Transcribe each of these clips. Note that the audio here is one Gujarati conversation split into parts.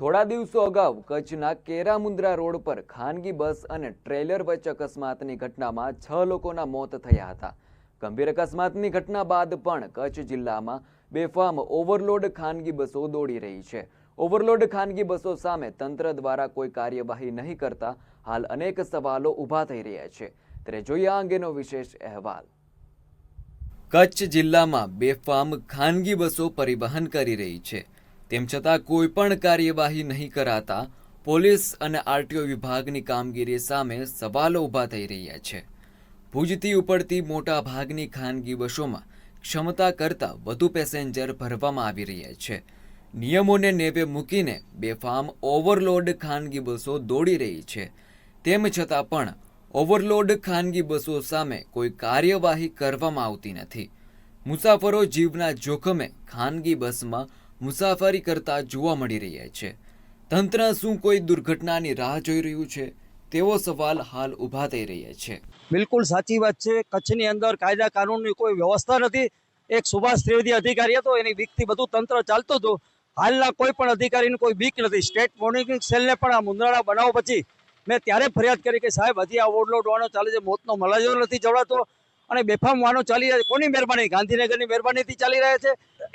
થોડા દિવસો અગાઉ કચ્છના કેરામુંદ્રા રોડ પર ખાનગી બસ અને ટ્રેલર વચ્ચે અકસ્માતની ઘટનામાં છ લોકોના મોત થયા હતા. ગંભીર અકસ્માતની ઘટના બાદ પણ કચ્છ જિલ્લામાં બેફામ ઓવરલોડ ખાનગી બસો દોડી રહી છે. ઓવરલોડ ખાનગી બસો સામે તંત્ર દ્વારા કોઈ કાર્યવાહી નહીં કરતા હાલ અનેક સવાલો ઊભા થઈ રહ્યા છે. ત્યારે જોઈએ આ અંગેનો વિશેષ અહેવાલ. કચ્છ જિલ્લામાં બેફામ ખાનગી બસો પરિવહન કરી રહી છે. તેમ છતાં કોઈ પણ કાર્યવાહી નહીં કરાતા પોલીસ અને આરટીઓ વિભાગની કામગીરી સામે સવાલો ઊભા થઈ રહ્યા છે. ભુજથી ઉપડતી મોટા ભાગની ખાનગી બસોમાં ક્ષમતા કરતાં વધુ પેસેન્જર ભરવામાં આવી રહ્યા છે. નિયમોને નેવે મૂકીને બેફામ ઓવરલોડ ખાનગી બસો દોડી રહી છે. તેમ છતાં પણ ઓવરલોડ ખાનગી બસો સામે કોઈ કાર્યવાહી કરવામાં આવતી નથી. મુસાફરો જીવના જોખમે ખાનગી બસમાં મુસાફરી કરતા જોવા મળી રહ્યા છે. તંત્ર શું કોઈ દુર્ઘટનાની રાહ જોઈ રહ્યું છે? તેવો સવાલ હાલ ઊભા થઈ રહ્યા છે. બિલકુલ સાચી વાત છે. કચ્છની અંદર કાયદા કાનૂનની કોઈ વ્યવસ્થા નથી. એક સુભાષ ત્રિવેદી અધિકારી હતો. એની બીકથી બધું તંત્ર ચાલતું હતું. હાલના કોઈ પણ અધિકારીની કોઈ બીક નથી. સ્ટેટ મોનિટરિંગ સેલને પણ આ મુંદ્રાળા બનાવ પછી મેં ત્યારે ફરિયાદ કરી કે સાહેબ, હજી આ ઓવરલોડ વાળો ચાલે છે. મોતનો મલાજો નથી જવડાતો. અને બેફામ વાનો ચાલી રહ્યા છે. કોની મહેરબાની? ગાંધીનગરની મહેરબાનીથી ચાલી રહ્યા છે.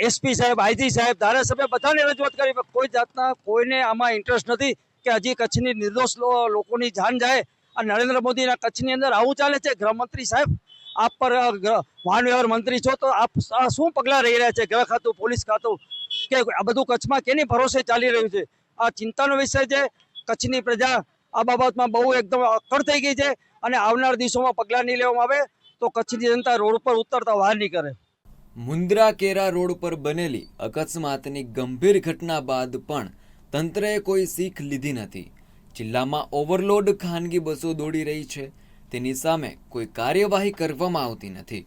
એસપી સાહેબ આઈજી સાહેબ, ધારાસભ્ય બધાને રજૂઆત કરી કોઈ જાતના કોઈને આમાં ઇન્ટરેસ્ટ નથી કે હજી કચ્છની નિર્દોષ લોકોની જાન જાય. આ નરેન્દ્ર મોદીના કચ્છની અંદર આવું ચાલે છે? ગૃહમંત્રી સાહેબ, આપ પર વાહન વ્યવહાર મંત્રી છો તો આપ શું પગલાં રહી રહ્યા છે? ગૃહ ખાતું, પોલીસ ખાતું? કે આ બધું કચ્છમાં કેની ભરોસે ચાલી રહ્યું છે? આ ચિંતાનો વિષય છે. કચ્છની પ્રજા આ બાબતમાં બહુ એકદમ અક્કડ થઈ ગઈ છે અને આવનાર દિવસોમાં પગલાં નહીં લેવામાં આવે. તો કચ્છની જનતા રોડ પર ઉતરતા વાર નહીં કરે. મુન્દ્રા કેરા રોડ પર બનેલી અકસ્માતની ગંભીર ઘટના બાદ પણ તંત્રએ કોઈ શીખ લીધી નથી. જિલ્લામાં ઓવરલોડ ખાનગી બસો દોડી રહી છે. તેની સામે કોઈ કાર્યવાહી કરવામાં આવતી નથી.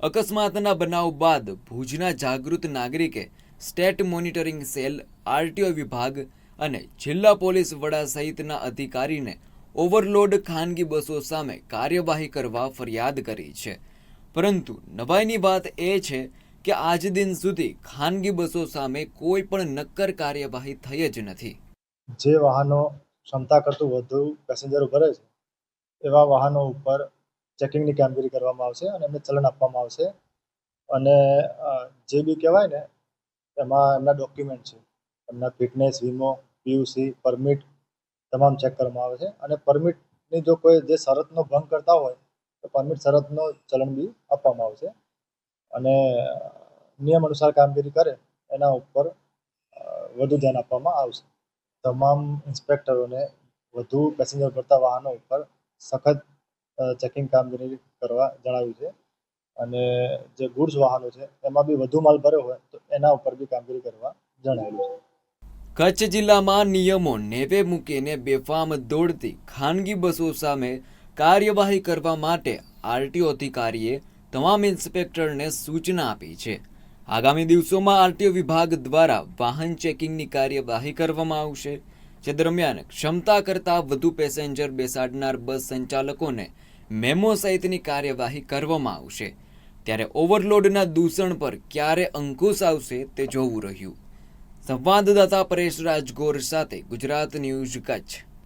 અકસ્માતના બનાવ બાદ ભુજના જાગૃત નાગરિકે સ્ટેટ મોનિટરિંગ સેલ, આરટીઓ વિભાગ અને જિલ્લા પોલીસ વડા સહિતના અધિકારીને ઓવરલોડ ખાનગી બસો સામે કાર્યવાહી કરવા ફરિયાદ કરી છે. પરંતુ નવાઈની વાત એ છે કે આજ દિન સુધી ખાનગી બસો સામે કોઈ પણ નક્કર કાર્યવાહી થઈ જ નથી. જે વાહનો ક્ષમતા કરતું વધુ પેસેન્જરો ભરે છે, એવા વાહનો ઉપર ચેકિંગની કામગીરી કરવામાં આવશે અને એમને ચલણ આપવામાં આવશે. અને જે બી કહેવાય ને, એમાં એમના ડોક્યુમેન્ટ છે. એમના ફિટનેસ વીમો પીયુસી પરમિટ તમામ ચેક કરવામાં આવે છે. અને પરમિટની જો કોઈ જે શરતનો ભંગ કરતા હોય, તો પરમિટ શરતનો ચલણ બી આપવામાં આવશે. અને નિયમ અનુસાર કામગીરી કરે, એના ઉપર વધુ ધ્યાન આપવામાં આવશે. તમામ ઇન્સ્પેક્ટરોને વધુ પેસેન્જર ભરતા વાહનો ઉપર સખત ચેકિંગ કામગીરી કરવા જણાવ્યું છે. અને જે ગુડ્સ વાહનો છે, એમાં બી વધુ માલ ભર્યો હોય, તો એના ઉપર બી કામગીરી કરવા જણાવેલું છે. કચ્છ જિલ્લામાં નિયમો નેવે મૂકીને બેફામ દોડતી ખાનગી બસો સામે કાર્યવાહી કરવા માટે આરટીઓ અધિકારીએ તમામ ઇન્સ્પેક્ટરને સૂચના આપી છે. આગામી દિવસોમાં આરટીઓ વિભાગ દ્વારા વાહન ચેકિંગની કાર્યવાહી કરવામાં આવશે, જે દરમિયાન ક્ષમતા કરતાં વધુ પેસેન્જર બેસાડનાર બસ સંચાલકોને મેમો સહિતની કાર્યવાહી કરવામાં આવશે. ત્યારે ઓવરલોડના દૂષણ પર ક્યારે અંકુશ આવશે તે જોવું રહ્યું. સંવાદદાતા પરેશ રાજગોર સાથે ગુજરાત ન્યૂઝ કચ્છ.